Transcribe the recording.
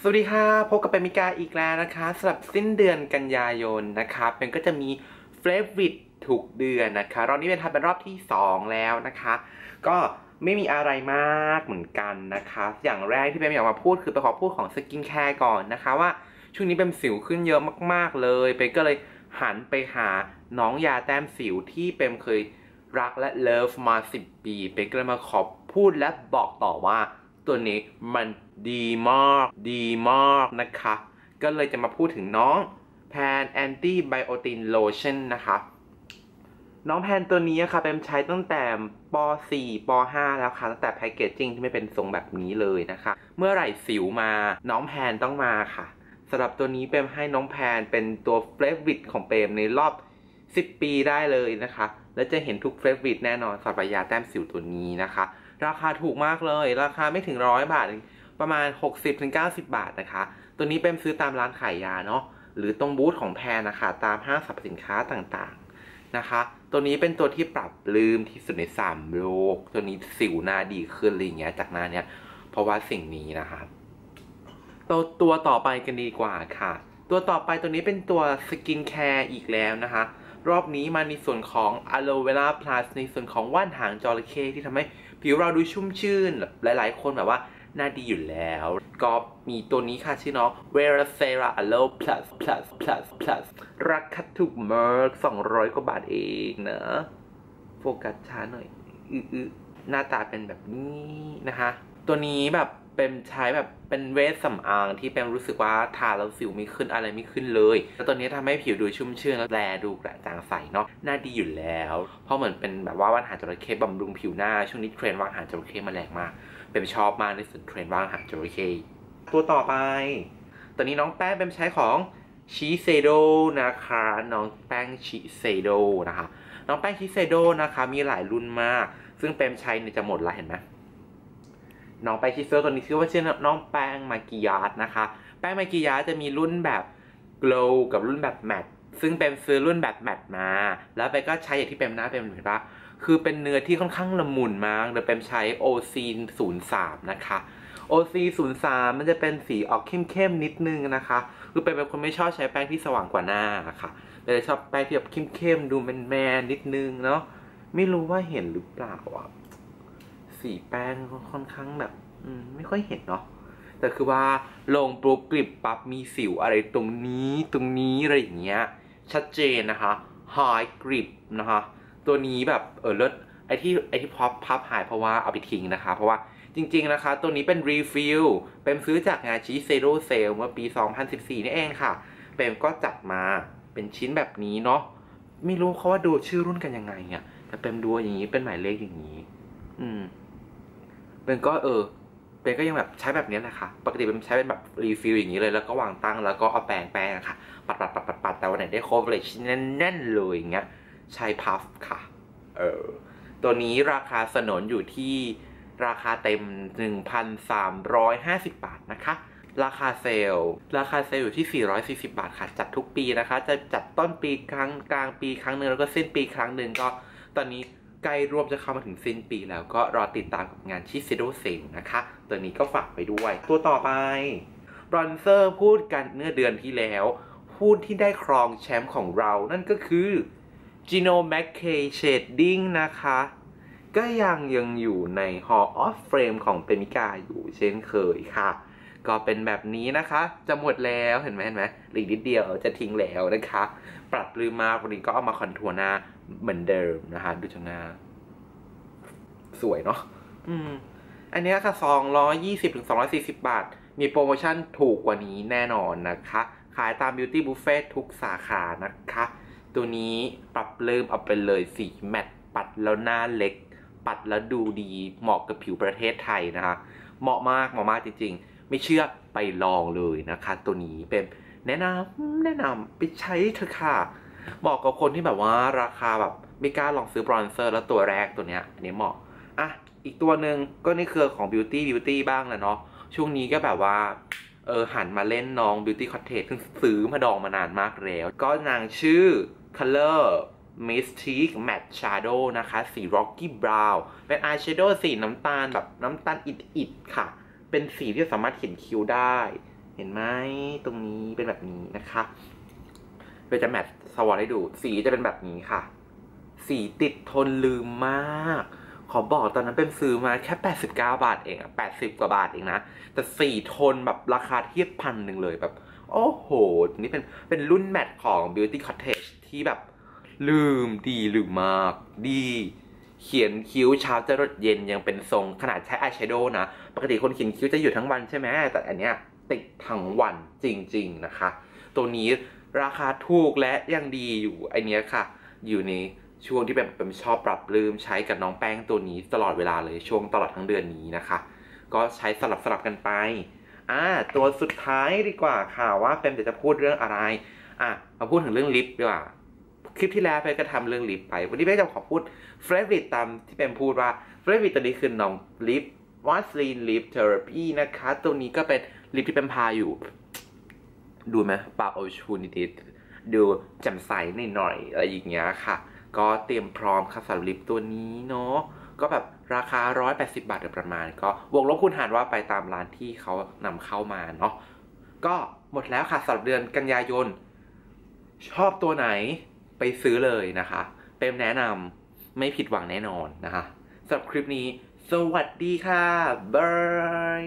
สวัสดีค่ะพบกับเปมิกาอีกแล้วนะคะสำหรับสิ้นเดือนกันยายนนะคะเป็นก็จะมีเฟรวิตทุกเดือนนะคะรอบนี้เป็นทำเป็นรอบที่ 2 แล้วนะคะ ก็ไม่มีอะไรมากเหมือนกันนะคะ อย่างแรกที่เป็นอยากมาพูดคือไปขอพูดของสกินแคร์ก่อนนะคะว่าช่วงนี้เป็นสิวขึ้นเยอะมากๆเลยเป็นก็เลยหันไปหาน้องยาแต้มสิวที่เป็นเคยรักและเลิฟมา 10 ปีเป็นก็เลยมาขอพูดและบอกต่อว่าตัวนี้มัน ดีมากดีมากนะคะ ก็เลยจะมาพูดถึงน้องแพนแอนตี้ไบโอตินโลชั่นนะคะ น้องแพนตัวนี้ค่ะเป็นใช้ตั้งแต่ป .4 ป .5 แล้วค่ะตั้งแต่แพคเกจจิ้งที่ไม่เป็นทรงแบบนี้เลยนะคะ เมื่อไหร่สิวมาน้องแพนต้องมาค่ะสำหรับตัวนี้เปมให้น้องแพนเป็นตัวเฟรวิตของเปมในรอบ 10 ปีได้เลยนะคะ และจะเห็นทุกเฟรวิตแน่นอนสำหรับยาแต้มสิวตัวนี้นะคะ ราคาถูกมากเลย ราคาไม่ถึงร้อยบาท ประมาณ 60-90 บาทนะคะ ตัวนี้เป็นซื้อตามร้านขายยาเนาะหรือตรงบูธของแพนนะคะ ตามห้างสรรพสินค้าต่างๆนะคะ ตัวนี้เป็นตัวที่ปรับลืมที่สุดในสามโลก ตัวนี้สิวหน้าดีขึ้นอะไรเงี้ยจากหน้าเนี้ยเพราะว่าสิ่งนี้นะคะตัวตัวต่อไปกันดีกว่าค่ะ ตัวต่อไปตัวนี้เป็นตัวสกินแคร์อีกแล้วนะคะ รอบนี้มาในส่วนของ Aloe Vera Plus ในส่วนของว่านหางจระเข้ที่ทำให้ผิวเราดูชุ่มชื่นหลาย ๆ คนแบบว่า หน้าดีอยู่แล้ว ก็มีตัวนี้ค่ะชื่อน้อง Vera Cera Aloe Plus Plus Plus Plus ราคาถูกมาก200กว่าบาทเองนะโฟกัสช้าหน่อย อือหน้าตาเป็นแบบนี้นะคะ ตัวนี้แบบ เป็นใช้แบบเป็นเวสสำอางที่เป็นรู้สึกว่าทาแล้วสิวไม่ขึ้นอะไรไม่ขึ้นเลย แล้วตัวนี้ทำให้ผิวดูชุ่มชื่นและแลดูกระจ่างใสเนาะหน้าดีอยู่แล้ว เพราะเหมือนเป็นแบบว่าว่านหางจระเข้บำรุงผิวหน้า ช่วงนี้เทรนว่านหางจระเข้มาแรงมาก เป็นชอบมากในส่วนเทรนว่านหางจระเข้ตัวต่อไปตัวนี้น้องแป้งเป็นใช้ของชิเซโดนะคะ น้องแป้งชิเซโดนะคะ น้องแป้งชิเซโดนะคะ มีหลายรุ่นมาก ซึ่งเป็นใช้ในจะหมดละเห็นไหม น้องแป้งชิเซโดตัวนี้ชื่อว่าชื่อน้องแป้งมากิยาสนะคะ แป้งมากิยาสจะมีรุ่นแบบ glow กับรุ่นแบบ matte ซึ่งเป็นซื้อรุ่นแบบ matte มา แล้วไปก็ใช้อย่างที่เป็นหน้าเป็นเห็นปะคือเป็นเนื้อที่ค่อนข้างละมุนมากเดี๋ยวเป็นใช้ OC 03นะคะ OC 03มันจะเป็นสีออกเข้มๆนิดนึงนะคะ คือเป็นเป็นคนไม่ชอบใช้แป้งที่สว่างกว่าหน้าค่ะเลยชอบแป้งที่แบบเข้มๆดูแมนๆนิดนึงเนาะไม่รู้ว่าเห็นหรือเปล่าอะ สีแป้งค่อนข้างแบบอืมไม่ค่อยเห็นเนาะแต่คือว่าลงปุ๊บกริบปับมีสิวอะไรตรงนี้ตรงนี้อะไรอย่างเงี้ย ชัดเจนนะคะ high grip นะคะ ตัวนี้แบบเออเลิศไอที่ไอที่พับพับหายเพราะว่าเอาไปทิ้งนะคะ เพราะว่าจริง ๆ นะคะ ตัวนี้เป็นรีฟิลเป็นซื้อจากงานชีเซโรเซลเมื่อปี 2014 นี่เองค่ะเป็นก็จัดมาเป็นชิ้นแบบนี้เนาะไม่รู้เขาว่าดูชื่อรุ่นกันยังไงอะแต่เป็นดูอย่างนี้เป็นหมายเลขอย่างนี้ อืม เป็นก็เออเป็นก็ยังแบบใช้แบบนี้แหละค่ะ ปกติเป็นใช้เป็นแบบรีฟิลอย่างนี้เลย แล้วก็วางตั้งแล้วก็เอาแปรงแปรงค่ะ ปัดปัดปัดปัดปัดแต่วันไหนได้ coverage แน่นๆเลยอย่างเงี้ย ใช้พัฟค่ะ เออ ตัวนี้ราคาสนนอยู่ที่ราคาเต็ม 1,350 บาทนะคะ ราคาเซลล์ ราคาเซลล์อยู่ที่ 440 บาทค่ะ จัดทุกปีนะคะ จะจัดต้นปีครั้งกลางปีครั้งหนึ่งแล้วก็สิ้นปีครั้งหนึ่งก็ตอนนี้ ใกล้รวมจะเข้ามาถึงสิ้นปีแล้วก็รอติดตามกับงานชิซิโดเซลนะคะ ตัวนี้ก็ฝากไปด้วย ตัวต่อไปบรอนเซอร์พูดกันเมื่อเดือนที่แล้วพูดที่ได้ครองแชมป์ของเรานั่นก็คือ Gino m c k a y Shading นะคะ ก็ยังยังอยู่ใน Hall of Fame ของเปมิกาอยู่เช่นเคยค่ะ ก็เป็นแบบนี้นะคะ จะหมดแล้วเห็นไหมเห็นไหมหลีกนิดเดียวจะทิ้งแล้วนะคะ ปรับลืมมาวันนี้ก็เอามาคอนทัวร์หน้าเหมือนเดิมนะคะ ดูจากหน้า สวยเนาะอืม อันนี้ค่ะ220ถึง240บาท มีโปรโมชั่นถูกกว่านี้แน่นอนนะคะ ขายตาม Beauty Buffet ทุกสาขานะคะ ตัวนี้ปรับเริ่มเอาไปเลยสีแมตต์ปัดแล้วหน้าเล็ก ปัดแล้วดูดีเหมาะกับผิวประเทศไทยนะคะ เหมาะมากเหมาะมากจริง ๆ ไม่เชื่อไปลองเลยนะคะ ตัวนี้เป็นแนะนำแนะนำไปใช้เถอะค่ะเหมาะกับคนที่แบบว่าราคาแบบไม่กล้าลองซื้อบรอนเซอร์ แล้วตัวแรกตัวเนี้ยอันนี้เหมาะอะอีกตัวหนึ่งก็ในเครือของ Beauty Beauty บ้างแหละเนาะช่วงนี้ก็แบบว่าเออหันมาเล่นน้อง Beauty Cottage ซึ่งซื้อมาดองมานานมากแล้ว ก็นางชื่อ Color Mystic Matte Shadow นะคะ สี Rocky Brown เป็น Eye Shadow สีน้ำตาลแบบน้ำตาลอิดๆค่ะ เป็นสีที่สามารถเขียนคิ้วได้ เห็นไหมตรงนี้เป็นแบบนี้นะคะเวจะแมทสวอตให้ดู สีจะเป็นแบบนี้ค่ะ สีติดทนลืมมาก ขอบอกตอนนั้นเป็นซื้อมาแค่ 89 บาทเองอะ80 กว่าบาทเองนะ แต่สีทนแบบราคาเทียบพันหนึ่งเลยแบบ โอ้โห นี่เป็นเป็นรุ่นแมทของ Beauty Cottage ที่แบบลืมดีลืมมาก ดี เขียนคิ้วเช้าจะรดเย็นยังเป็นทรงขนาดใช้อายแชโดว์นะ ปกติคนเขียนคิ้วจะอยู่ทั้งวันใช่ไหมแต่อันเนี้ยติดทั้งวันจริง ๆนะคะ ตัวนี้ราคาถูกและยังดีอยู่ไอเนี้ยค่ะ อยู่ในช่วงที่แบบเป็นชอบปรับลืมใช้กับน้องแป้งตัวนี้ตลอดเวลาเลยช่วงตลอดทั้งเดือนนี้นะคะ ก็ใช้สลับสลับกันไปอ่าตัวสุดท้ายดีกว่าค่ะว่าเฟมจะพูดเรื่องอะไรอะมาพูดถึงเรื่องลิปดีกว่า คลิปที่แล้วเฟมก็ทำเรื่องลิปไป วันนี้เฟมจะขอพูดเฟรนด์ตามที่เฟมพูดว่าเฟรนด์ตัวนี้คือน้องลิปวาสลีนลิปเทอราพีนะคะ ตัวนี้ก็เป็นลิปที่เป็นพาอยู่ ดูไหมปากโอชูนิดๆดูแจ่มใสหน่อยๆอะไรอย่างเงี้ยค่ะ ก็เตรียมพร้อมค่ะสำหรับลิปตัวนี้เนาะก็แบบราคา 180 บาทโดยประมาณ ก็บวกลบคูณหารว่าไปตามร้านที่เขานำเข้ามาเนาะก็หมดแล้วค่ะสำหรับเดือนกันยายน ชอบตัวไหน ไปซื้อเลยนะคะเป็มแนะนำไม่ผิดหวังแน่นอนนะคะสำหรับคลิปนี้ สวัสดีค่ะบาย